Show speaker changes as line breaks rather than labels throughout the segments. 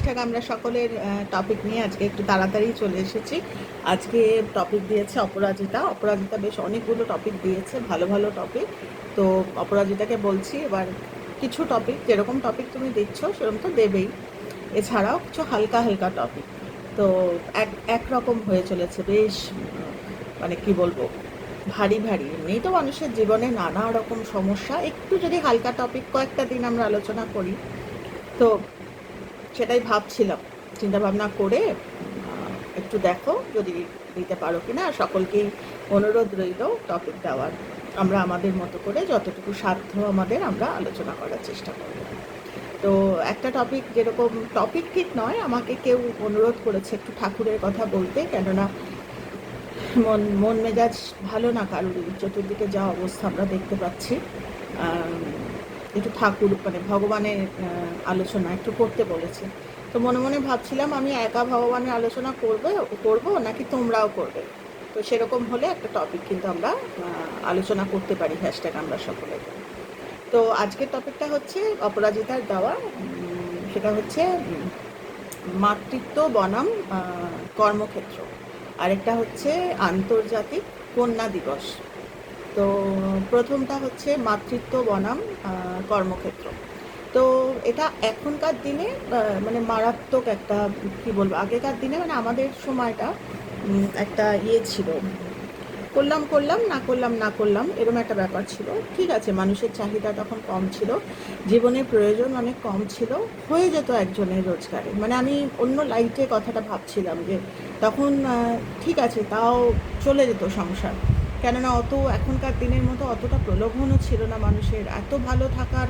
Hashtag আমরা সকলের topic নিয়ে আজকে একটু তাড়াতাড়ি চলে এসেছি। আজকে টপিক দিয়েছে অপরাজিতা। অপরাজিতা বেশ অনেকগুলো টপিক দিয়েছে, ভালো ভালো টপিক তো অপরাজিতাকে বলছি, এবার কিছু টপিক যেরকম টপিক তুমি দিচ্ছ সেরকম তো দেবেই। এছাড়াও কিছু হালকা হালকা টপিক তো এক, একরকম হয়ে চলেছে, বেশ মানে কি বলব, ভারী ভারী। এমনিই তো মানুষের জীবনে নানা রকম সমস্যা। একটু যদি হালকা টপিক কয়েকটা দিন আমরা আলোচনা করি। তো সেটাই ভাবছিলাম। চিন্তা ভাবনা করে একটু দেখো যদি দিতে পারো কিনা। আর সকলকেই অনুরোধ রইল টপিক দেওয়ার। আমরা আমাদের মতো করে যতটুকু সাধ্য আমাদের আমরা আলোচনা করার চেষ্টা করব। তো একটা টপিক যেরকম টপিক ঠিক নয়, আমাকে কেউ অনুরোধ করেছে একটু ঠাকুরের কথা বলতে, কেননা মন মন মেজাজ ভালো না, কারোর চতুর্দিকে যা অবস্থা আমরা দেখতে পাচ্ছি। একটু ঠাকুর মানে ভগবানের আলোচনা একটু করতে বলেছে। তো মনে মনে ভাবছিলাম আমি একা ভগবানের আলোচনা করবে, করব নাকি তোমরাও করবে? তো সেরকম হলে একটা টপিক কিন্তু আমরা আলোচনা করতে পারি হ্যাশট্যাগ আমরা সকলে। তো আজকের টপিকটা হচ্ছে অপরাজিতার দেওয়া সেটা হচ্ছে মাতৃত্ব বনাম কর্মক্ষেত্র। আরেকটা হচ্ছে আন্তর্জাতিক কন্যা দিবস। তো প্রথমটা হচ্ছে মাতৃত্ব বনাম কর্মক্ষেত্র। তো এটা এখনকার দিনে মানে মারাত্মক একটা, কি বলব, আগেকার দিনে মানে আমাদের সময়টা একটা ইয়ে ছিল। করলাম করলাম, না করলাম না করলাম এরকম একটা ব্যাপার ছিল। ঠিক আছে, মানুষের চাহিদা তখন কম ছিল, জীবনের প্রয়োজন অনেক কম ছিল, হয়ে যেত একজনের রোজগারে। মানে আমি অন্য লাইটে কথাটা ভাবছিলাম যে, তখন ঠিক আছে, তাও চলে যেত সংসার। কেননা অত এখনকার দিনের মতো অতটা প্রলোভনও ছিল না মানুষের। এত ভালো থাকার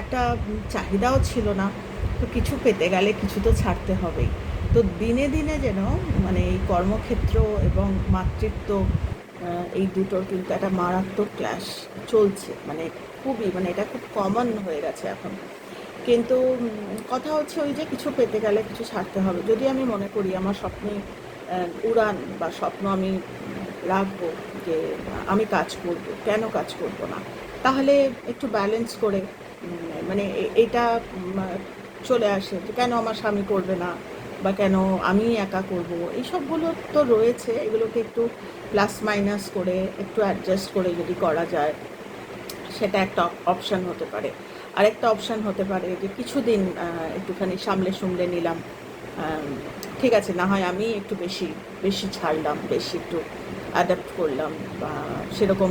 একটা চাহিদাও ছিল না। তো কিছু পেতে গেলে কিছু তো ছাড়তে হবেই। তো দিনে দিনে যেন মানে এই কর্মক্ষেত্র এবং মাতৃত্ব এই দুটোর কিন্তু একটা মারাত্মক ক্লাস চলছে। মানে খুবই মানে এটা খুব কমন হয়ে গেছে এখন। কিন্তু কথা হচ্ছে ওই যে কিছু পেতে গেলে কিছু ছাড়তে হবে। যদি আমি মনে করি আমার স্বপ্নে উড়ান বা স্বপ্ন আমি রাখব যে, আমি কাজ করব, কেন কাজ করব না? তাহলে একটু ব্যালেন্স করে মানে এটা চলে আসে যে, কেন আমার স্বামী করবে না? বা কেন আমি একা করব? এইসবগুলো তো রয়েছে, এগুলোকে একটু প্লাস মাইনাস করে, একটু অ্যাডজাস্ট করে যদি করা যায়, সেটা একটা অপশান হতে পারে। আরেকটা অপশান হতে পারে যে, কিছুদিন একটুখানি সামলে সুমলে নিলাম ঠিক আছে, না হয় আমি একটু বেশি বেশি ছাড়লাম, বেশি একটু অ্যাডাপ্ট করলাম বা সেরকম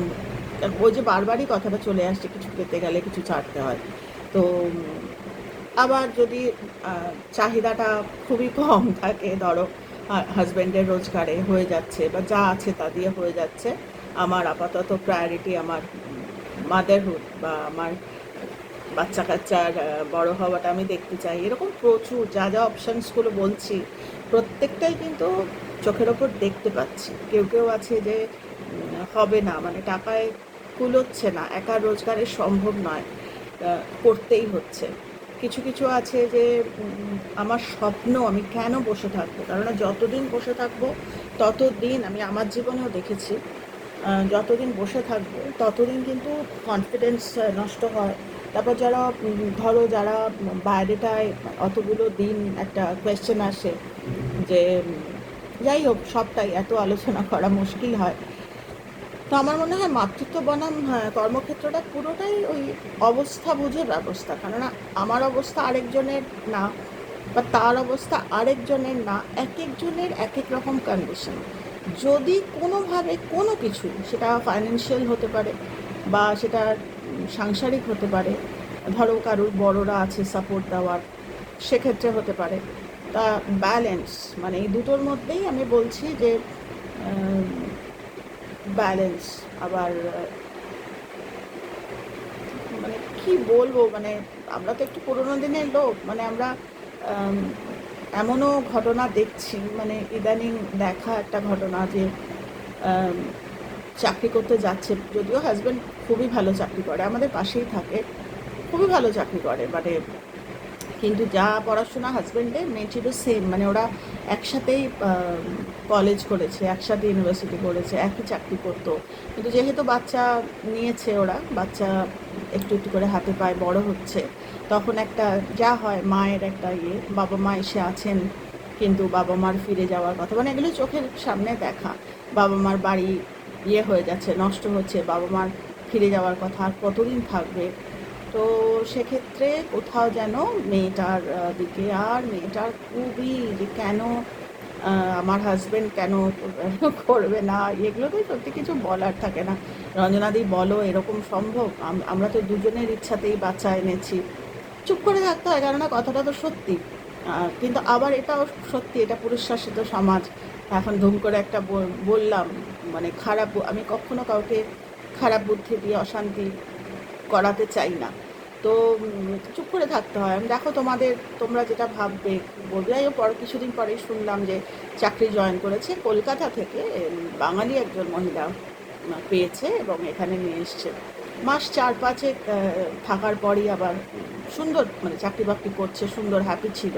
ওই যে বারবারই কথাটা চলে আসছে, কিছু পেতে গেলে কিছু ছাড়তে হয়। তো, আবার যদি চাহিদাটা খুবই কম থাকে, ধরো হাজব্যান্ডের রোজগারে হয়ে যাচ্ছে বা যা আছে তা দিয়ে হয়ে যাচ্ছে, আমার আপাতত প্রায়োরিটি আমার মাদারহুড বা আমার বাচ্চা কাচ্চার বড় হওয়াটা আমি দেখতে চাই। এরকম প্রচুর, যা যা অপশানসগুলো বলছি, প্রত্যেকটাই কিন্তু চোখের ওপর দেখতে পাচ্ছি। কেউ কেউ আছে যে হবে না মানে টাকায় কুলোচ্ছে না, একা রোজগারে সম্ভব নয় করতেই হচ্ছে। কিছু কিছু আছে যে আমার স্বপ্ন আমি কেন বসে থাকব? কেননা যতদিন বসে থাকব, ততদিন আমি আমার জীবনেও দেখেছি যতদিন বসে থাকব, ততদিন কিন্তু কনফিডেন্স নষ্ট হয়। তারপর যারা ধরো যারা বাইরেটায় অতগুলো দিন একটা কোয়েশ্চেন আসে যে যাই হোক সবটাই এত আলোচনা করা মুশকিল হয়। তো আমার মনে হয় মাতৃত্ব বনাম হ্যাঁ, কর্মক্ষেত্রটা পুরোটাই ওই অবস্থা বুঝে ব্যবস্থা। কেননা আমার অবস্থা আরেকজনের না বা তার অবস্থা আরেকজনের না এক একজনের এক এক রকম কন্ডিশন যদি কোনোভাবে কোনো কিছু সেটা ফাইন্যান্সিয়াল হতে পারে বা সেটা সাংসারিক হতে পারে ধরো কারোর বড়রা আছে সাপোর্ট দেওয়ার সেক্ষেত্রে হতে পারে। তা ব্যালেন্স মানে এই দুটোর মধ্যেই আমি বলছি যে ব্যালেন্স আবার মানে কি বলব মানে আমরা তো একটু পুরোনো দিনের লোক মানে আমরা এমনও ঘটনা দেখছি মানে ইদানিং দেখা একটা ঘটনা যে চাকরি করতে যাচ্ছে, যদিও হাজব্যান্ড খুবই ভালো চাকরি করে, আমাদের পাশেই থাকে, খুবই ভালো চাকরি করে মানে কিন্তু যা পড়াশোনা হাজব্যান্ডের মেয়েটিরও সেম মানে ওরা একসাথেই কলেজ করেছে, একসাথে ইউনিভার্সিটি করেছে, একই চাকরি করতো। কিন্তু যেহেতু বাচ্চা নিয়েছে ওরা, বাচ্চা একটু একটু করে হাতে পায়ে বড় হচ্ছে, তখন একটা যা হয় মায়ের একটা ইয়ে বাবা মা এসে আছেন, কিন্তু বাবা মার ফিরে যাওয়ার কথা মানে এগুলো চোখের সামনে দেখা। বাবা মার বাড়ি ইয়ে হয়ে যাচ্ছে, নষ্ট হচ্ছে, বাবা মার ফিরে যাওয়ার কথা আর কতদিন থাকবে? তো সেক্ষেত্রে কোথাও যেন মেয়েটার দিকে আর মেয়েটার খুবই যে কেন আমার হাজবেন্ড কেন করবে না এগুলো তো সত্যি কিছু বলার থাকে না। রঞ্জনাদি বলো, এরকম সম্ভব? আম- আমরা তো দুজনের ইচ্ছাতেই বাচ্চা এনেছি। চুপ করে থাকতে হয়, কেননা কথাটা তো সত্যি। কিন্তু আবার এটাও সত্যি, এটা পুরুষ শাসিত সমাজ। এখন ধুম করে একটা বল- বললাম মানে খারাপ আমি কখনো কাউকে খারাপ বুদ্ধি দিয়ে অশান্তি করাতে চাই না। তো চুপ করে থাকতে হয়। আমি দেখো তোমাদের, তোমরা যেটা ভাববে, বলবে। যাই পর, কিছুদিন পরেই শুনলাম যে চাকরি জয়েন করেছে কলকাতা থেকে বাঙালি একজন মহিলা পেয়েছে এবং এখানে নিয়ে এসছে। মাস চার পাঁচে থাকার পরই আবার সুন্দর মানে চাকরি বাকরি করছে, সুন্দর হ্যাপি ছিল।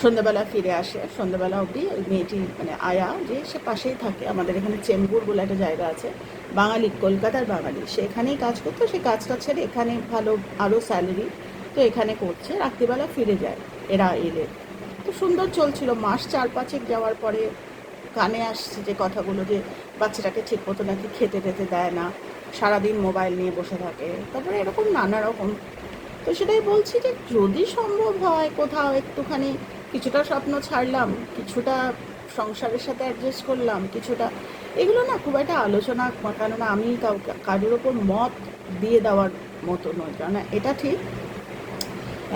সন্ধ্যাবেলা ফিরে আসে। সন্ধ্যাবেলা অবধি ওই মেয়েটি মানে আয়া, যে সে পাশেই থাকে। আমাদের এখানে চেম্বুর বলে একটা জায়গা আছে। বাঙালি, কলকাতার বাঙালি। সে এখানেই কাজ করতো, সে কাজটা ছেড়ে এখানে ভালো, আরও স্যালারি তো এখানে করছে। রাত্রিবেলা ফিরে যায়, এরা এলে। তো সুন্দর চলছিল। মাস চার পাঁচেক যাওয়ার পরে কানে আসছে যে কথাগুলো যে বাচ্চাটাকে ঠিক মতো নাকি খেতে টেতে দেয় না, সারাদিন মোবাইল নিয়ে বসে থাকে। তারপরে এরকম নানা রকম। তো সেটাই বলছি যে যদি সম্ভব হয় কোথাও একটুখানি কিছুটা স্বপ্ন ছাড়লাম, কিছুটা সংসারের সাথে অ্যাডজাস্ট করলাম, কিছুটা, এগুলো না খুব একটা আলোচনা কেননা আমি কাউকে কারোর ওপর মত দিয়ে দেওয়ার মতো নয়, কেননা এটা ঠিক।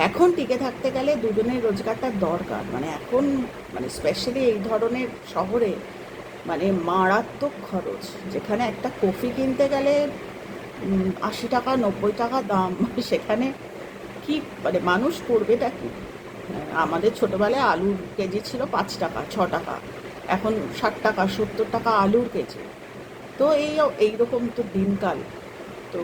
এখন টিকে থাকতে গেলে দুজনের রোজগারটা দরকার মানে এখন মানে স্পেশালি এই ধরনের শহরে মানে মারাত্মক খরচ, যেখানে একটা কফি কিনতে গেলে আশি টাকা, নব্বই টাকা দাম, সেখানে কি মানে মানুষ করবেটা কি? আমাদের ছোটবেলায় আলুর কেজি ছিল পাঁচ টাকা, ছ টাকা। এখন ষাট টাকা, সত্তর টাকা আলুর কেজি। তো এই, এইরকম তো দিনকাল। তো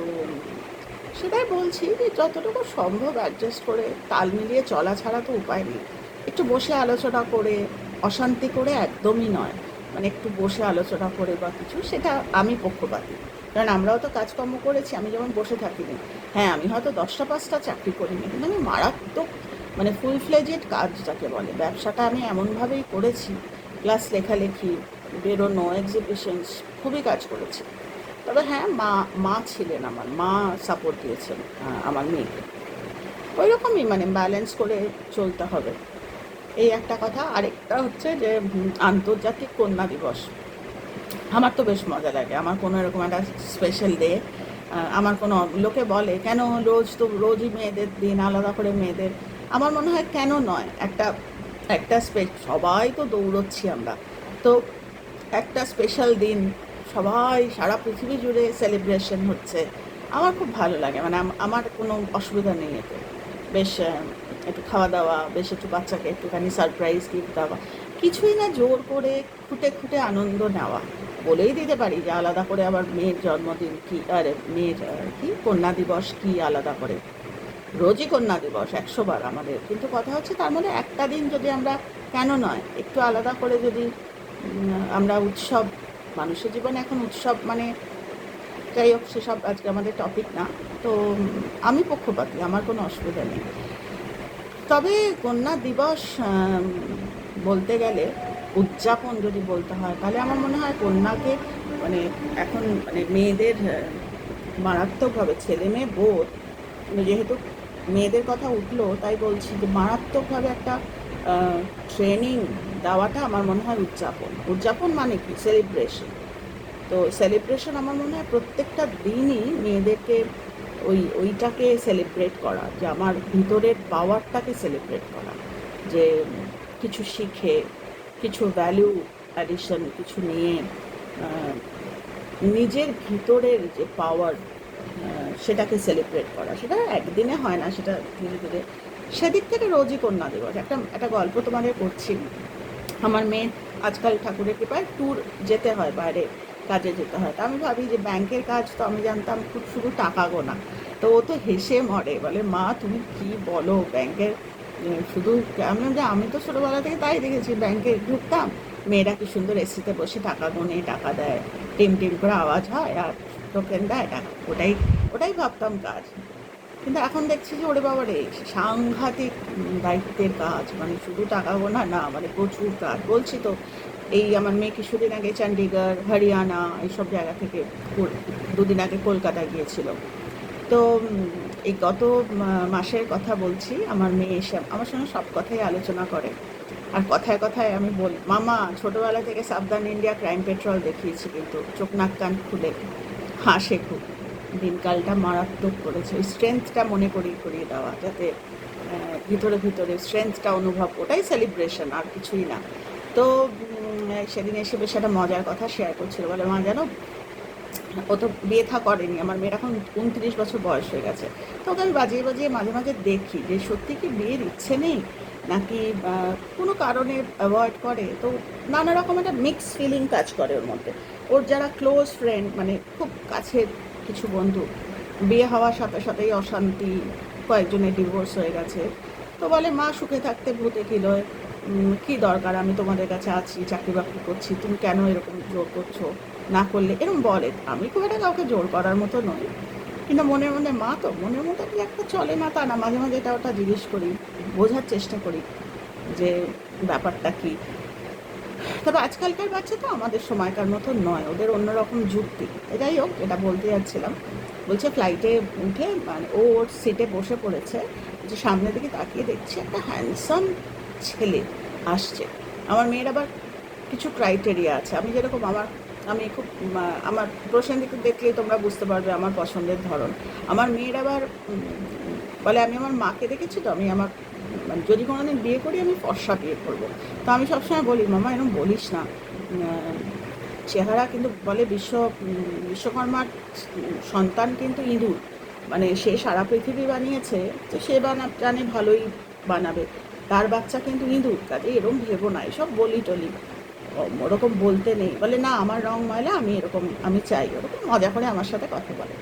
সেটাই বলছি যে যতটুকু সম্ভব অ্যাডজাস্ট করে তাল মিলিয়ে চলা ছাড়া তো উপায় নেই। একটু বসে আলোচনা করে, অশান্তি করে একদমই নয়। মানে একটু বসে আলোচনা করে বা কিছু, সেটা আমি পক্ষপাতী। কারণ আমরাও তো কাজকর্ম করেছি, আমি যেমন বসে থাকিনি। হ্যাঁ আমি হয়তো দশটা, পাঁচটা চাকরি করিনি, কিন্তু আমি মারাত্মক মানে ফুল ফ্লেজেড কাজ যাকে বলে। ব্যবসাটা আমি এমনভাবেই করেছি প্লাস লেখালেখি, বেরোনো এক্সিবিশনস খুবই কাজ করেছি। তবে হ্যাঁ মা মা ছিলেন আমার, মা সাপোর্ট দিয়েছেন আমার মেয়েকে। ওই রকমই মানে ব্যালেন্স করে চলতে হবে। এই একটা কথা। আরেকটা হচ্ছে যে আন্তর্জাতিক কন্যা দিবস। আমার তো বেশ মজা লাগে। আমার কোনো এরকম একটা স্পেশাল ডে আমার কোনো লোকে বলে, কেন রোজ তো, রোজই মেয়েদের দিন, আলাদা করে মেয়েদের আমার মনে হয় কেন নয়? একটা একটা সবাই তো দৌড়চ্ছি আমরা। তো একটা স্পেশাল দিন, সবাই সারা পৃথিবী জুড়ে সেলিব্রেশন হচ্ছে। আমার খুব ভালো লাগে মানে আমার কোনো অসুবিধা নেই এতে। বেশ একটু খাওয়া দাওয়া বেশ একটু বাচ্চাকে একটুখানি সারপ্রাইজ গিফট দেওয়া। কিছুই না জোর করে খুঁটে খুঁটে আনন্দ নেওয়া। বলেই দিতে পারি যে আলাদা করে আবার মেয়ের জন্মদিন কি, আরে, মেয়ের কি? কন্যা দিবস কি আলাদা করে? রোজই কন্যা দিবস একশো বার আমাদের। কিন্তু কথা হচ্ছে তার মধ্যে একটা দিন যদি আমরা, কেন নয়? একটু আলাদা করে যদি আমরা উৎসব, মানুষের জীবনে এখন উৎসব মানে যাই হোক, সেসব আজকে আমাদের টপিক না। তো, আমি পক্ষপাতী, আমার কোনো অসুবিধা নেই। তবে কন্যা দিবস বলতে গেলে উদযাপন যদি বলতে হয়, তাহলে আমার মনে হয় কন্যাকে মানে এখন মানে মেয়েদের মারাত্মকভাবে ছেলে মেয়ে বোধ মানে যেহেতু মেয়েদের কথা উঠল, তাই বলছি যে মারাত্মকভাবে একটা ট্রেনিং দেওয়াটা আমার মনে হয় উদযাপন। উদযাপন মানে কি? সেলিব্রেশন তো সেলিব্রেশন আমার মনে হয় প্রত্যেকটা দিনই মেয়েদেরকে ওই, ওইটাকে সেলিব্রেট করা, যে আমার ভিতরের পাওয়ারটাকে সেলিব্রেট করা, যে কিছু শিখে, কিছু ভ্যালু অ্যাডিশন কিছু নিয়ে নিজের ভিতরের যে পাওয়ার সেটাকে সেলিব্রেট করা। সেটা একদিনে হয় না, সেটা ধীরে ধীরে। সেদিক থেকে রোজই কন্যা দিবস। একটা একটা গল্প তোমাদের করছি। আমার মেয়ে আজকাল ঠাকুরের কৃপায় ট্যুর যেতে হয়, বাইরে কাজে যেতে হয়। তা আমি ভাবি যে ব্যাংকের কাজ তো আমি জানতাম খুব শুধু টাকা গোনা। তো ও তো হেসে মরে। বলে, মা, তুমি কি বলো? ব্যাংকের শুধু আমি যে, আমি তো ছোটোবেলা থেকে তাই দেখেছি। ব্যাংকে ঢুকতাম, মেয়েরা কি সুন্দর এসিতে বসে টাকা গোনে, টাকা দেয়। টিম টিম করে আওয়াজ হয়। আর টোকেন দেয় টাকা ওটাই ওটাই ভাবতাম কাজ। কিন্তু এখন দেখছি যে, ওরে বাবা রে সাংঘাতিক দায়িত্বের কাজ মানে শুধু টাকা গোনা না মানে প্রচুর কাজ। বলছি তো, এই আমার মেয়ে কিছুদিন আগে চণ্ডীগড় হরিয়ানা, এইসব জায়গা থেকে দুদিন আগে কলকাতা গিয়েছিল। তো এই গত মাসের কথা বলছি, আমার মেয়ে এসে আমার সঙ্গে সব কথাই আলোচনা করে। আর কথায় কথায় আমি বলি, মামা, ছোটোবেলা থেকে সাবধান ইন্ডিয়া ক্রাইম পেট্রোল দেখিয়েছি কিন্তু, চোখ, নাক, কান খুলে। হাসে খুব। দিনকালটা মারাত্মক করেছে। স্ট্রেংথটা মনে করিয়ে করিয়ে দেওয়া, যাতে ভিতরে ভিতরে স্ট্রেংথটা অনুভব ওটাই সেলিব্রেশন আর কিছুই না। তো সেদিন এসে বেশ একটা মজার কথা শেয়ার করছিল। বলে, মা, জানো, ও তো বিয়ে থা করেনি। আমার মেয়ের এখন উনত্রিশ বছর বয়স হয়ে গেছে। তো আমি বাজিয়ে বাজিয়ে মাঝে মাঝে দেখি যে, সত্যি কি বিয়ের ইচ্ছে নেই? নাকি কোনো কারণে অ্যাভয়েড করে তো নানা রকম একটা মিক্স ফিলিং কাজ করে ওর মধ্যে। ওর যারা ক্লোজ ফ্রেন্ড মানে খুব কাছের কিছু বন্ধু বিয়ে হওয়ার সাথে সাথেই অশান্তি কয়েকজনের ডিভোর্স হয়ে গেছে তো বলে মা সুখে থাকতে ভূতে উম, কি দরকার? আমি তোমাদের কাছে আছি চাকরি বাকরি করছি তুমি কেন এরকম জোর করছ? না করলে? এরকম বলে। আমি খুব একটা কাউকে জোর করার মতো নই। কিন্তু মনে মনে মা তো, মনের মধ্যে কি একটা চলে? না, তা না, মাঝে মাঝে এটা ওটা জিজ্ঞেস করি, বোঝার চেষ্টা করি যে ব্যাপারটা কি। তবে আজকালকার বাচ্চা তো আমাদের সময়কার মতো নয়, ওদের অন্যরকম যুক্তি। যাই হোক এটা বলতে যাচ্ছিলাম, বলছে ফ্লাইটে উঠে মানে ও ওর সিটে বসে পড়েছে, যে সামনের দিকে তাকিয়ে দেখছি একটা হ্যান্ডসাম ছেলে আসছে। আমার মেয়ের আবার কিছু ক্রাইটেরিয়া আছে, আমি যেরকম আমার আমি খুব আমার প্রসেনজিৎ দেখলে তোমরা বুঝতে পারবে আমার পছন্দের ধরন। আমার মেয়ের আবার বলে আমি আমার মাকে দেখেছি তো, আমি আমার মানে যদি কোনোদিন বিয়ে করি আমি ফর্সা বিয়ে করব। তো আমি সবসময় বলি, মামা এরকম বলিস না। চেহারা কিন্তু বলে বিশ্ব বিশ্বকর্মার সন্তান কিন্তু ইঁদুর। মানে সে সারা পৃথিবী বানিয়েছে, তো সে বানা, জানে ভালোই বানাবে। তার বাচ্চা কিন্তু ইঁদুর কাজে এরকম ভেবো না, এসব বলি টলি ওরকম বলতে নেই। বলে, না, আমার রং ময়লা, আমি এরকম, আমি চাই। ওরকম মজা করে আমার সাথে কথা বলে।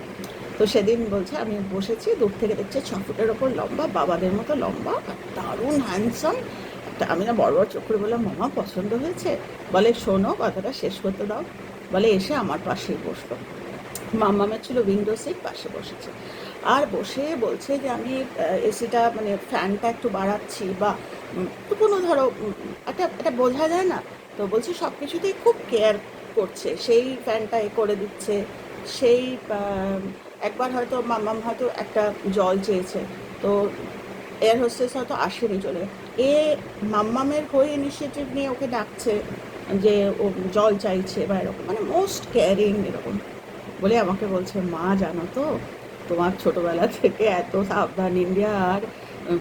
তো সেদিন বলছে, আমি বসেছি, দূর থেকে দেখছি ছ ফুটের ওপর লম্বা, বাবাদের মতো লম্বা, দারুণ হ্যান্ডসাম একটা আমি না বড় বড় চোখ বললাম, মামা, পছন্দ হয়েছে? বলে, শোনো, কথাটা শেষ করতে দাও। বলে, এসে আমার পাশেই বসল। মামামের ছিল উইন্ডো সিট পাশে বসেছে। আর বসে বলছে যে, আমি এসিটা মানে ফ্যানটা একটু বাড়াচ্ছি বা কোনো ধরো একটা একটা বোঝা যায় না তো বলছি সব কিছুতেই খুব কেয়ার করছে। সেই ফ্যানটা এ করে দিচ্ছে। সেই একবার হয়তো মামাম হয়তো একটা জল চেয়েছে। তো এয়ার হোস্টেস হয়তো আসেনি চলে। এ মাম্মামের হয়ে ইনিশিয়েটিভ নিয়ে ওকে ডাকছে যে ও জল চাইছে বা এরকম। মানে মোস্ট কেয়ারিং এরকম। বলে আমাকে বলছে, মা, জানো তো, তোমার ছোটোবেলা থেকে এত সাবধান। ইন্ডিয়া আর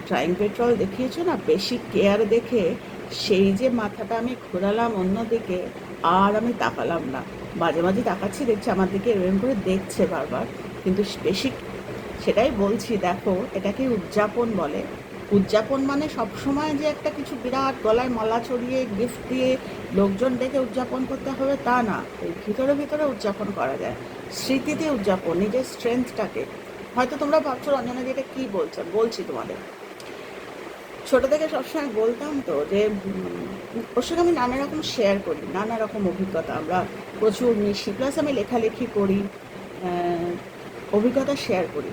ট্রাইং পেট্রোল দেখিয়েছো না? বেশি কেয়ার দেখে সেই যে মাথাটা আমি ঘোরালাম অন্যদিকে, আর আমি তাকালাম না। মাঝে মাঝে তাকাচ্ছি, দেখছি আমার দিকে এরকম করে দেখছে বারবার। কিন্তু বেশি সেটাই বলছি, দেখো, এটাকে উদযাপন বলে। উদযাপন মানে সবসময় যে একটা কিছু বিরাট গলায় মালা চড়িয়ে গিফট দিয়ে লোকজন ডেকে উদযাপন করতে হবে তা না। এই ভিতরে ভিতরে উদযাপন করা যায়। স্মৃতিতে উদযাপন, নিজের স্ট্রেংথটাকে হয়তো তোমরা ভাবছ, রঞ্জনা যেটা কী বলছো? বলছি তোমাদের। ছোট থেকে সবসময় বলতাম তো যে ওর সঙ্গে আমি নানা রকম শেয়ার করি, নানা রকম অভিজ্ঞতা। আমরা প্রচুর মিশি প্লাস আমি লেখালেখি করি অভিজ্ঞতা শেয়ার করি।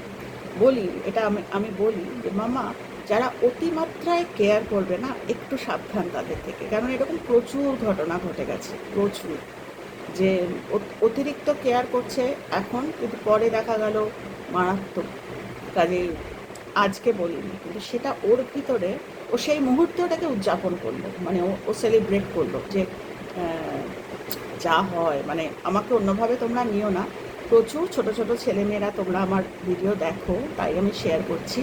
বলি, এটা আমি আমি বলি যে, মামা, যারা অতিমাত্রায় কেয়ার করবে না, একটু সাবধান তাদের থেকে। কারণ এরকম প্রচুর ঘটনা ঘটে গেছে, প্রচুর। যে অতিরিক্ত কেয়ার করছে এখন, কিন্তু পরে দেখা গেল মারাত্মক। কাজেই আজকে বলিনি, কিন্তু সেটা ওর ভিতরে, ও সেই মুহূর্তটাকে উদযাপন করল মানে ও ও সেলিব্রেট করল যে যা হয় মানে আমাকে অন্যভাবে তোমরা নিও না। প্রচুর ছোট ছোট ছেলেমেয়েরা তোমরা আমার ভিডিও দেখো, তাই আমি শেয়ার করছি।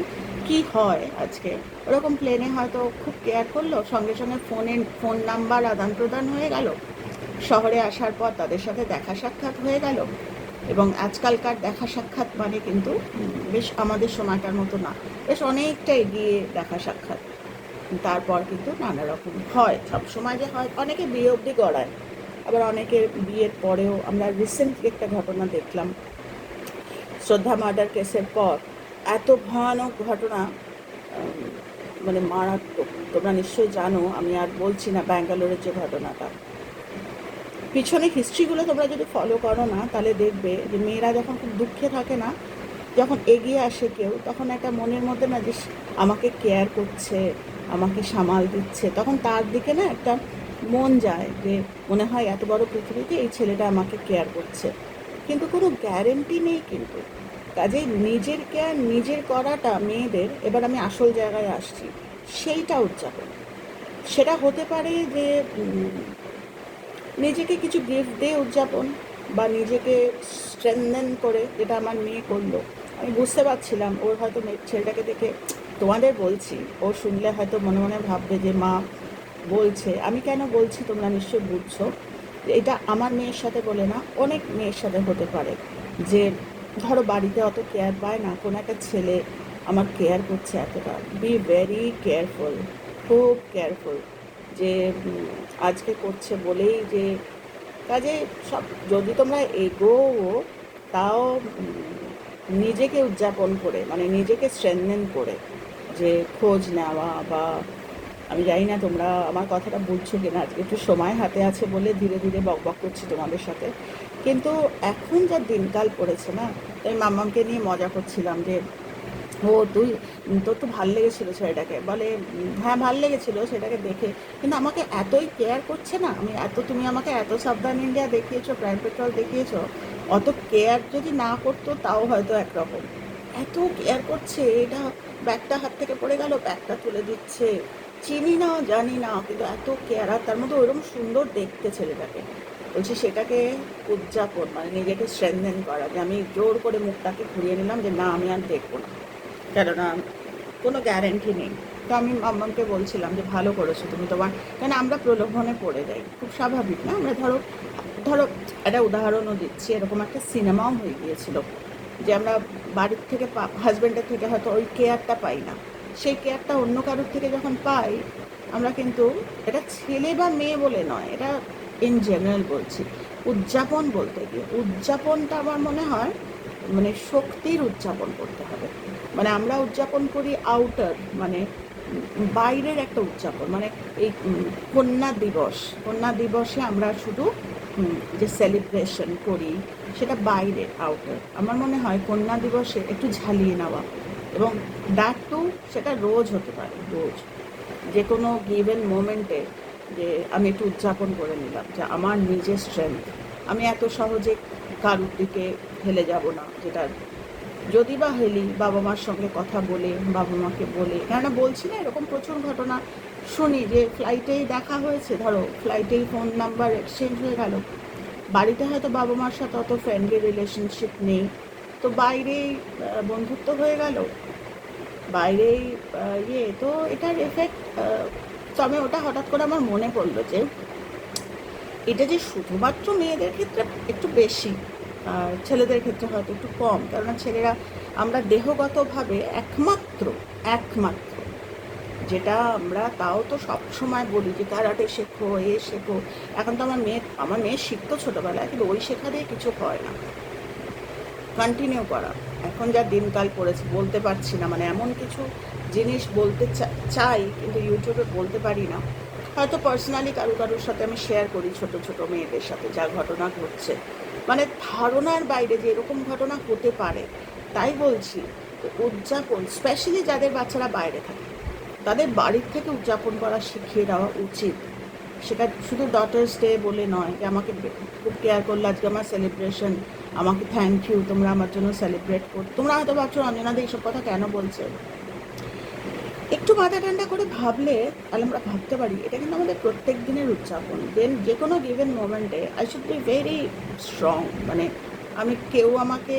কি হয় আজকে? ওরকম প্লেনে হয়তো খুব কেয়ার করল, সঙ্গে সঙ্গে ফোনে ফোন নাম্বার আদান প্রদান হয়ে গেল। শহরে আসার পর তাদের সাথে দেখা সাক্ষাৎ হয়ে গেল। এবং আজকালকার দেখা সাক্ষাৎ মানে কিন্তু বেশ আমাদের সময়টার মতো না। বেশ অনেকটা এগিয়ে দেখা সাক্ষাৎ। তারপর কিন্তু নানা রকম হয়। সব সময় যে হয়, অনেকে বিয়ে অবধি গড়ায়। আবার অনেকে বিয়ের পরেও আমরা রিসেন্টলি একটা ঘটনা দেখলাম। শ্রদ্ধা মার্ডার কেসের পর এত ভয়ানক ঘটনা মানে মারাত্মক। তোমরা নিশ্চয়ই জানো, আমি আর বলছি না ব্যাঙ্গালোরের যে ঘটনাটা। পিছনে হিস্ট্রিগুলো তোমরা যদি ফলো করো না, তাহলে দেখবে যে মেয়েরা যখন খুব দুঃখে থাকে না, যখন এগিয়ে আসে কেউ, তখন একটা মনের মধ্যে না যে, আমাকে কেয়ার করছে, আমাকে সামাল দিচ্ছে, তখন তার দিকে না একটা মন যায় যে, মনে হয় এত বড় পৃথিবীতে এই ছেলেটা আমাকে কেয়ার করছে। কিন্তু কোনো গ্যারেন্টি নেই কিন্তু। কাজেই নিজের কেয়ার নিজের করাটা মেয়েদের, এবার আমি আসল জায়গায় আসছি, সেইটা উদযাপন। সেটা হতে পারে যে নিজেকে কিছু গিফট দিয়ে উদযাপন বা নিজেকে স্ট্রেনদেন করে যেটা আমার মেয়ে করল। আমি বুঝতে পারছিলাম, ওর হয়তো ছেলেটাকে দেখে, তোমাদের বলছি, ও শুনলে হয়তো মনে মনে ভাববে যে, মা, বলছে। আমি কেন বলছি তোমরা নিশ্চয়ই বুঝছ? এটা আমার মেয়ের সাথে বলে না, অনেক মেয়ের সাথে হতে পারে। যে, ধরো বাড়িতে অত কেয়ার পায় না, কোনো একটা ছেলে আমার কেয়ার করছে এতটা। বি ভেরি কেয়ারফুল খুব কেয়ারফুল যে আজকে করছে বলেই যে, কাজে সব, যদি তোমরা এগোও, তাও নিজেকে উদযাপন করে মানে নিজেকে স্ট্রেনদেন করে, যে খোঁজ নেওয়া বা, আমি জানি না তোমরা আমার কথাটা বুঝছ কিনা, আজকে একটু সময় হাতে আছে বলে ধীরে ধীরে বক বক করছি তোমাদের সাথে। কিন্তু এখন যা দিনকাল পড়েছে না, তাই মাম্মামকে নিয়ে মজা করছিলাম যে ও, তুই, তোর তো ভালো লেগেছিল ছেলেটাকে। বলে হ্যাঁ ভালো লেগেছিল সেটাকে দেখে। কিন্তু আমাকে এতই কেয়ার করছে না, আমি এত, তুমি আমাকে এত সাবধান ইন্ডিয়া দেখিয়েছো প্রাইম পেট্রোল দেখিয়েছো, অত কেয়ার যদি না করতো তাও হয়তো একরকম। এত কেয়ার করছে, এটা ব্যাগটা হাত থেকে পড়ে গেল, ব্যাগটা তুলে দিচ্ছে। চিনি না, জানি না, কিন্তু এত কেয়ার আর তার মধ্যে ওইরকম সুন্দর দেখতে ছেলেটাকে। বলছি, সেটাকে উদযাপন মানে নিজেকে স্ট্রেনদেন করা, যে আমি জোর করে মুখটাকে ঘুরিয়ে নিলাম যে, না, আমি আর দেখব না। কেননা কোনো গ্যারেন্টি নেই। তো আমি মাম্মামকে বলছিলাম যে, ভালো করেছ তুমি তোমার। কেন আমরা প্রলোভনে পড়ে যাই। খুব স্বাভাবিক না? আমরা ধরো ধরো একটা উদাহরণও দিচ্ছি, এরকম একটা সিনেমাও হয়ে গিয়েছিল যে, আমরা বাড়ির থেকে হাজব্যান্ডের থেকে হয়তো ওই কেয়ারটা পাই না। সেই কেয়ারটা অন্য কারোর থেকে যখন পাই, আমরা কিন্তু এটা ছেলে বা মেয়ে বলে নয়, এটা ইন জেনারেল বলছি। উদযাপন বলতে গিয়ে। উদযাপনটা আমার মনে হয় মানে শক্তির উদযাপন করতে হবে। মানে আমরা উদযাপন করি আউটার মানে বাইরের একটা উদযাপন মানে এই কন্যা দিবস। কন্যা দিবসে আমরা শুধু যে সেলিব্রেশন করি, সেটা বাইরে আউটার আমার মনে হয় কন্যা দিবসে একটু ঝালিয়ে নেওয়া। এবং দ্যাট টু সেটা রোজ হতে পারে, রোজ। যে কোনো গিভেন মোমেন্টে যে আমি একটু উদযাপন করে নিলাম, যে আমার নিজের স্ট্রেংথ আমি এত সহজে কারুর দিকে হেলে যাব না, যেটা যদি বা হেলি, বাবা মার সঙ্গে কথা বলে, বাবা মাকে বলে। কেননা বলছি না, এরকম প্রচুর ঘটনা শুনি যে ফ্লাইটেই দেখা হয়েছে। ধরো ফ্লাইটেই ফোন নাম্বার এক্সচেঞ্জ হয়ে গেল। বাড়িতে হয়তো বাবা মার সাথে অত ফ্রেন্ডলি রিলেশনশিপ নেই। তো বাইরেই বন্ধুত্ব হয়ে গেল। বাইরেই ইয়ে তো এটার এফেক্ট তো আমি ওটা হঠাৎ করে আমার মনে পড়ল যে, এটা যে শুধুমাত্র মেয়েদের ক্ষেত্রে একটু বেশি। ছেলেদের ক্ষেত্রে হয়তো একটু কম। কেননা ছেলেরা, আমরা দেহগতভাবে একমাত্র একমাত্র। যেটা আমরা তাও তো সব সময় বলি যে, কারাটে শেখো, এ শেখো। এখন তো আমার মেয়ে আমার মেয়ে শিখতো ছোটোবেলায়, কিন্তু ওই শেখা দিয়ে কিছু হয় না। কন্টিনিউ করা। এখন যা দিনকাল পড়েছে, বলতে পারছি না। মানে এমন কিছু জিনিস বলতে চাই, কিন্তু ইউটিউবে বলতে পারি না। হয়তো পার্সোনালি কারও কারোর সাথে আমি শেয়ার করি ছোট ছোট মেয়েদের সাথে যা ঘটনা ঘটছে। মানে ধারণার বাইরে যে এরকম ঘটনা হতে পারে, তাই বলছি উদযাপন স্পেশালি যাদের বাচ্চারা বাইরে থাকে, তাদের বাড়ির থেকে উদযাপন করা শিখিয়ে দেওয়া উচিত। সেটা শুধু ডটার্স ডে বলে নয় যে আমাকে খুব কেয়ার করলে আজকে আমার সেলিব্রেশন আমাকে থ্যাংক ইউ তোমরা আমার জন্য সেলিব্রেট কর, তোমরা হয়তো ভাবছ অঞ্জনাদি এইসব কথা কেন বলছে? একটু মাথা ঠান্ডা করে ভাবলে তাহলে আমরা ভাবতে পারি, এটা কিন্তু আমাদের প্রত্যেক দিনের উদযাপন। দেন যে কোনো গিভেন মোমেন্টে I should be very strong মানে আমি কেউ আমাকে,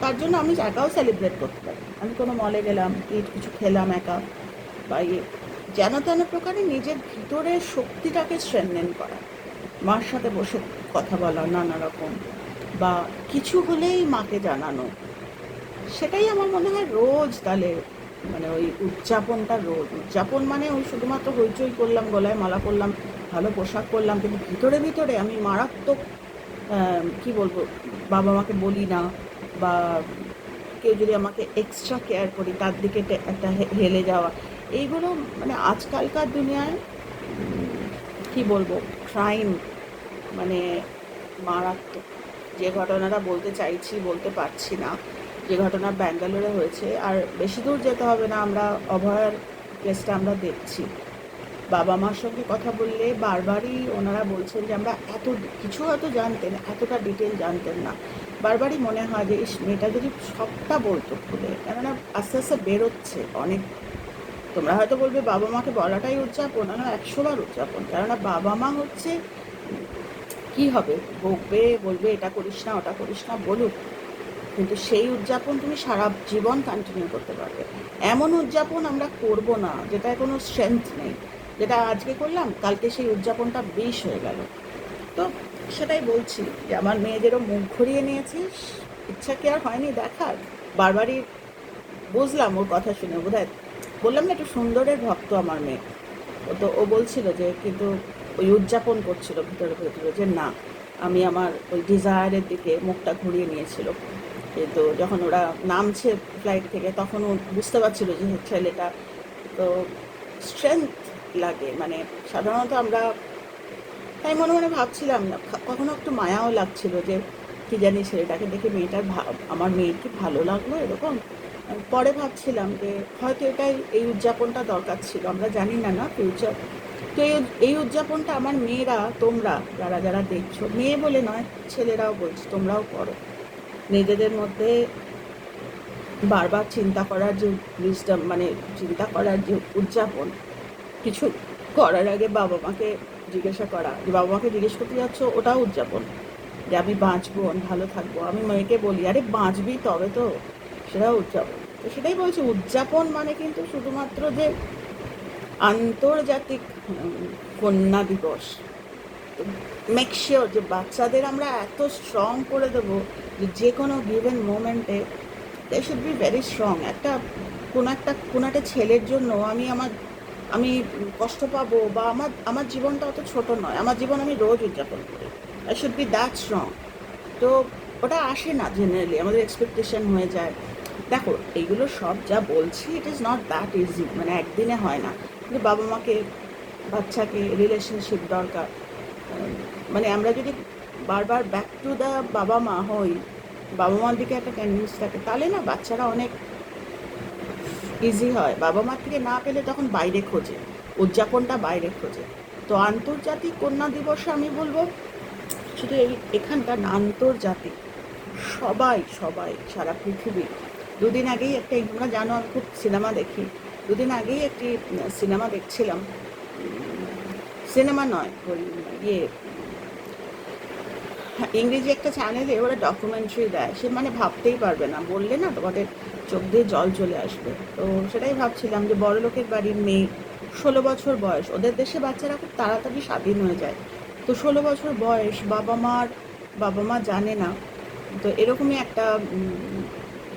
তার জন্য আমি একাও সেলিব্রেট করতে পারি। আমি কোনো মলে গেলাম কিছু খেলাম একা, বা ইয়ে। যেন তেন প্রকারে নিজের ভিতরের শক্তিটাকে স্ট্রেনদেন করা। মার সাথে বসে কথা বলা নানা রকম, বা কিছু হলেই মাকে জানানো। সেটাই আমার মনে হয় রোজ তাহলে মানে ওই উদযাপনটা রোজ উদযাপন মানে ওই শুধুমাত্র হইচই করলাম, গলায় মালা করলাম, ভালো পোশাক করলাম, কিন্তু ভিতরে ভিতরে আমি মারাত্মক কি বলব, বাবা মাকে বলি না বা কেউ যদি আমাকে এক্সট্রা কেয়ার করি, তার দিকে একটা হেলে যাওয়া। এইগুলো মানে আজকালকার দুনিয়ায়, কি বলব ক্রাইম মানে মারাত্মক। যে ঘটনাটা বলতে চাইছি, বলতে পারছি না। যে ঘটনা ব্যাঙ্গালোরে হয়েছে, আর বেশি দূর যেতে হবে না, আমরা অভয়ার কেসটা আমরা দেখছি। বাবা মার সঙ্গে কথা বললে বারবারই ওনারা বলছেন যে আমরা এত কিছু হয়তো জানতেন, এতটা ডিটেল জানতেন না। বারবারই মনে হয় যে, ইস, মেয়েটা যদি সবটা বলতো খুলে, কেননা আস্তে আস্তে বেরোচ্ছে অনেক। তোমরা হয়তো বলবে বাবা মাকে বলাটাই উদযাপন, না একশো বার উদযাপন, কেননা বাবা মা হচ্ছে, কি হবে? বকবে, বলবে, এটা করিস না, ওটা করিস না, বলুক। কিন্তু সেই উদযাপন তুমি সারা জীবন কন্টিনিউ করতে পারবে। এমন উদযাপন আমরা করব না যেটা কোনো স্ট্রেংথ নেই। যেটা আজকে করলাম, কালকে সেই উদযাপনটা বিষ হয়ে গেল। তো সেটাই বলছি যে আমার মেয়েদেরও মুখ ঘুরিয়ে নিয়েছিস ইচ্ছা কি আর হয়নি দেখার? বারবারই বুঝলাম ওর কথা শুনে বোধ বললাম না, একটু সুন্দরের ভক্ত আমার মেয়ে। ও তো, ও বলছিল যে, কিন্তু ওই উদযাপন করছিল ভিতরে ভিতরে যে না, আমি আমার ওই ডিজায়ারের দিকে মুখটা ঘুরিয়ে নিয়েছিল। কিন্তু যখন ওরা নামছে ফ্লাইট থেকে, তখন ও বুঝতে পারছিল যে ছেলেটা। তো স্ট্রেংথ লাগে মানে সাধারণত আমরা তাই মনে মনে ভাবছিলাম না কখনো একটু মায়াও লাগছিল যে কি জানি ছেলেটাকে দেখে মেয়েটার আমার মেয়ের কি ভালো লাগল এরকম? পরে ভাবছিলাম যে হয়তো এটাই এই উদযাপনটা দরকার ছিল, আমরা জানি না না ফিউচার তো এই এই উদযাপনটা আমার মেয়েরা, তোমরা যারা যারা দেখছ, মেয়ে বলে নয়, ছেলেরাও বলছে, তোমরাও করো। নিজেদের মধ্যে বারবার চিন্তা করার যে উইজডম মানে চিন্তা করার যে উদযাপন, কিছু করার আগে বাবা মাকে জিজ্ঞাসা করা। যে বাবা মাকে জিজ্ঞেস করতে যাচ্ছ, ওটাও উদযাপন। যে আমি বাঁচবো, আমি ভালো থাকব। আমি মেয়েকে বলি, আরে, বাঁচবি তবে তো সেটাও উদযাপন। তো সেটাই বলছি, উদযাপন মানে কিন্তু শুধুমাত্র যে আন্তর্জাতিক কন্যা দিবস। মেক শিওর যে বাচ্চাদের আমরা এত স্ট্রং করে দেবো যে যে কোনো গিভেন মোমেন্টে they should be very strong একটা, কোনো একটা কোনো একটা ছেলের জন্য আমি আমার, আমি কষ্ট পাবো বা আমার আমার জীবনটা অত ছোট নয়, আমার জীবন আমি রোজ উদযাপন করি। I should be that strong তো ওটা আসে না জেনারেলি আমাদের এক্সপেকটেশন হয়ে যায়। দেখো, এইগুলো সব যা বলছি it is not that easy মানে একদিনে হয় না। কিন্তু বাবা মাকে বাচ্চাকে রিলেশনশিপ দরকার। মানে আমরা যদি বারবার ব্যাক টু দ্য বাবা মা হই বাবা মার দিকে একটা টেন্ডেন্সি থাকে, তাহলে না বাচ্চারা অনেক ইজি হয়। বাবা মার থেকে না পেলে তখন বাইরে খোঁজে, উদযাপনটা বাইরে খোঁজে। তো আন্তর্জাতিক কন্যা দিবসে আমি বলব, শুধু এই এখানকার আন্তর্জাতিক সবাই সবাই, সারা পৃথিবী। দুদিন আগেই একটা, তোমরা জানো, আমি খুব সিনেমা দেখি। দুদিন আগেই একটি সিনেমা দেখছিলাম। সিনেমা নয় ইয়ে ইংরেজি একটা চ্যানেলে ওরা ডকুমেন্টারি দেয়। সে মানে ভাবতেই পারবে না। বললে না তোমাদের চোখ দিয়ে জল চলে আসবে। তো সেটাই ভাবছিলাম যে বড় লোকের বাড়ির মেয়ে, ষোলো বছর বয়স, ওদের দেশে বাচ্চারা খুব তাড়াতাড়ি স্বাধীন হয়ে যায়। তো ষোলো বছর বয়স বাবা মার, বাবা মা জানে না। তো এরকমই একটা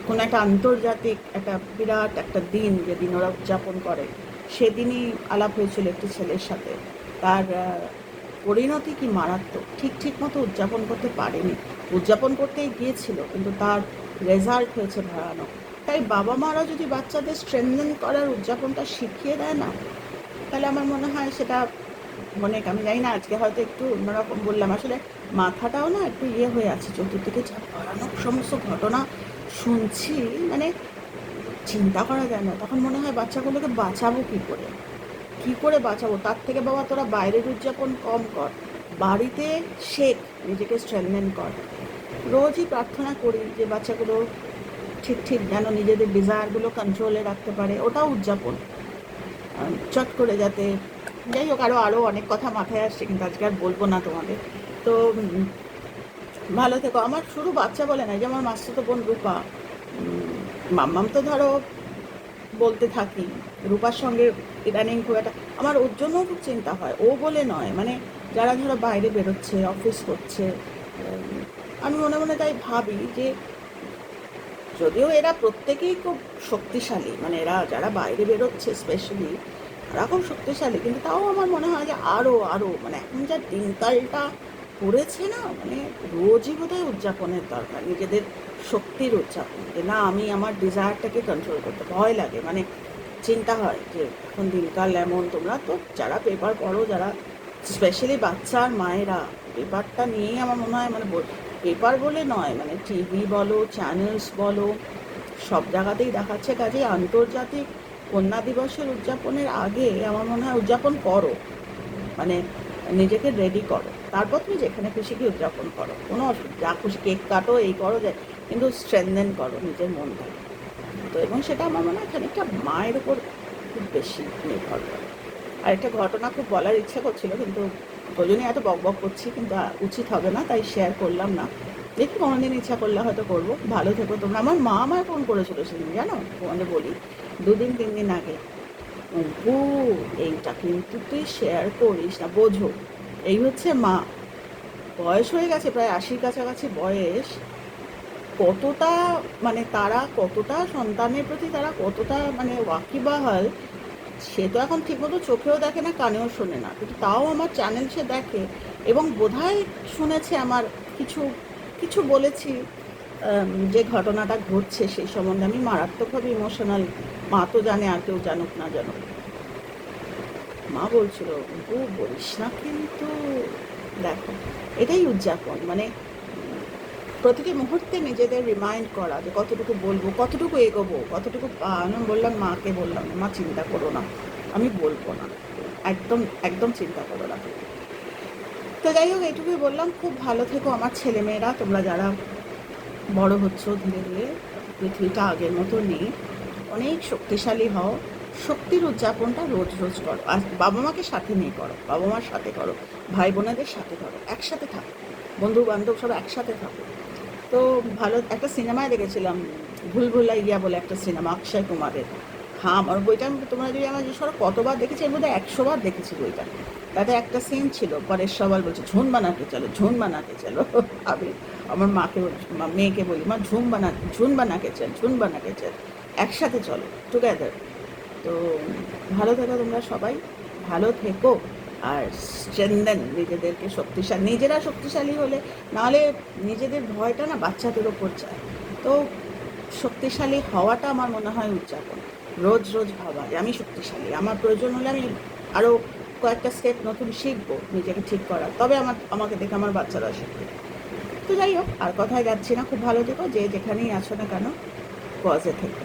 কোনো একটা আন্তর্জাতিক একটা বিরাট একটা দিন যেদিন ওরা উদযাপন করে। সেদিনই আলাপ হয়েছিল একটি ছেলের সাথে। তার পরিণতি কি মারাত্মক? ঠিক ঠিক মতো উদযাপন করতে পারেনি। উদযাপন করতেই গিয়েছিল, কিন্তু তার রেজাল্ট হয়েছে ভয়ানক। তাই বাবা মারা যদি বাচ্চাদের স্ট্রেনদেন করার উদযাপনটা শিখিয়ে দেয় না, তাহলে আমার মনে হয় সেটা অনেক আমি জানি না, আজকে হয়তো একটু অন্যরকম বললাম। আসলে মাথাটাও না একটু ইয়ে হয়ে আছে, চতুর্দিকে যা ভয়ানক সমস্ত ঘটনা শুনছি মানে চিন্তা করা যায় না। তখন মনে হয় বাচ্চাগুলোকে বাঁচাবো কী করে? কি করে বাঁচাবো? তার থেকে বাবা তোরা বাইরের উদযাপন কম কর। বাড়িতে শেখ, নিজেকে স্ট্রেনদেন কর। রোজই প্রার্থনা করি যে বাচ্চাগুলো ঠিক ঠিক যেন নিজেদের ডিজায়ারগুলো কন্ট্রোলে রাখতে পারে, ওটাও উদযাপন। চট করে যাতে, যাই হোক আরও আরও অনেক কথা মাথায় আসছে, কিন্তু আজকে আর বলব না তোমাদের। তো ভালো থেকো। আমার শুরু বাচ্চা বলে না যে আমার মাস্তুতো বোন রূপা। মাম্মাম তো ধরো বলতে থাকি। রূপার সঙ্গে ইদানিং খুব একটা, আমার ওর জন্যও খুব চিন্তা হয়। ও বলে নয় মানে যারা ধরো বাইরে বেরোচ্ছে, অফিস করছে আমি মনে মনে তাই ভাবি যে, যদিও এরা প্রত্যেকেই খুব শক্তিশালী মানে এরা যারা বাইরে বেরোচ্ছে স্পেশালি তারা খুব শক্তিশালী, কিন্তু তাও আমার মনে হয় যে আরও আরও মানে এখন যা দিনকালটা পড়েছে না মানে রোজই বোধহয় উদযাপনের দরকার। নিজেদের শক্তির উদযাপন যে না, আমি আমার ডিজায়ারটাকে কন্ট্রোল করতে, ভয় লাগে। মানে চিন্তা হয় যে, এখন দিনকাল এমন, তোমরা তো যারা পেপার পড়ো, যারা স্পেশালি বাচ্চা আর মায়েরা পেপারটা নিয়েই আমার মনে হয় মানে পেপার বলে নয় মানে টিভি বলো চ্যানেলস বলো, সব জায়গাতেই দেখাচ্ছে। কাজে আন্তর্জাতিক কন্যা দিবসের উদযাপনের আগে আমার মনে হয় উদযাপন করো। মানে নিজেকে রেডি করো। তারপর তুমি যেখানে খুশি কি উদযাপন করো। কোনো অসুবিধা যা খুশি কেক কাটো, এই করো, যে কিন্তু স্ট্রেনদেন করো নিজের মনটা তো এবং সেটা আমার মনে হয় খানিকটা মায়ের উপর খুব বেশি নির্ভর করে। আর একটা ঘটনা খুব বলার ইচ্ছা করছিল, কিন্তু ওই এত বক বক করছি, কিন্তু উচিত হবে না, তাই শেয়ার করলাম না। দেখি কোনোদিন ইচ্ছা করলে হয়তো করব। ভালো থেকো তোমরা। আমার মা আমায় ফোন করেছিল সেদিন, জানো? তোমাদের বলি, দুদিন, তিন দিন আগে। ও এইটা কিন্তু তুই শেয়ার করিস না, বোঝো। এই হচ্ছে মা। বয়স হয়ে গেছে, প্রায় আশির কাছাকাছি বয়স। কতটা মানে তারা কতটা সন্তানের প্রতি তারা কতটা মানে ওয়াকিবাহাল, সে তো এখন ঠিকমতো চোখেও দেখে না, কানেও শোনে না। কিন্তু তাও আমার চ্যানেল সে দেখে এবং বোধহয় শুনেছে আমার কিছু কিছু বলেছি যে ঘটনাটা ঘটছে সেই সম্বন্ধে। আমি মারাত্মকভাবে ইমোশনাল মা তো জানে, আর কেউ জানুক না জানুক। মা বলছিল বলিস না কিন্তু, দেখো, এটাই উদযাপন। মানে প্রতিটি মুহূর্তে নিজেদের রিমাইন্ড করা যে কতটুকু বলব, কতটুকু এগোবো, কতটুকু আমি বললাম মাকে, বললাম, মা, চিন্তা করো না, আমি বলব না। একদম একদম চিন্তা করো না। তো যাই হোক, এইটুকুই বললাম। খুব ভালো থেকো আমার ছেলেমেয়েরা। তোমরা যারা বড় হচ্ছ, ধীরে ধীরে পৃথিবীটা আগের মতো নেই। অনেক শক্তিশালী হও। শক্তির উদযাপনটা রোজ রোজ করো। আর বাবা মাকে সাথে নিয়ে করো, বাবা মার সাথে করো ভাই বোনেদের সাথে করো, একসাথে থাকো। বন্ধু বান্ধব সব একসাথে থাকো। তো ভালো, একটা সিনেমায় দেখেছিলাম ভুল ভুলা ইয়া বলে একটা সিনেমা, অক্ষয় কুমারের। হ্যাঁ আমার বইটা তোমরা যদি আমার করো কতবার দেখেছি এর মধ্যে একশোবার দেখেছি বইটা। তাতে একটা সিন ছিল, পরের সবার বলছে ঝুন বানাতে চলো ঝুন বানাতে চলো। আমি আমার মাকে মেয়েকে বলি, মা, ঝুম বানা ঝুন বানাকে চল ঝুন বানাকে চল, একসাথে চলো টুগেদার তো ভালো থেকো তোমরা সবাই, ভালো থেকো। আর স্ট্রেনদেন নিজেদেরকে শক্তিশালী, নিজেরা শক্তিশালী হলে নাহলে নিজেদের ভয়টা না বাচ্চাদের ওপর যায়। তো শক্তিশালী হওয়াটা আমার মনে হয় উদযাপন। রোজ রোজ ভাবা যে আমি শক্তিশালী। আমার প্রয়োজন হলে আমি আরও কয়েকটা স্টেপ নতুন শিখব নিজেকে ঠিক করার। তবে আমার, আমাকে দেখে আমার বাচ্চারা শিখবে। তো যাই হোক, আর কথায় যাচ্ছি না। খুব ভালো থেকো। যে যেখানেই আছো না কেন পজে থেকে।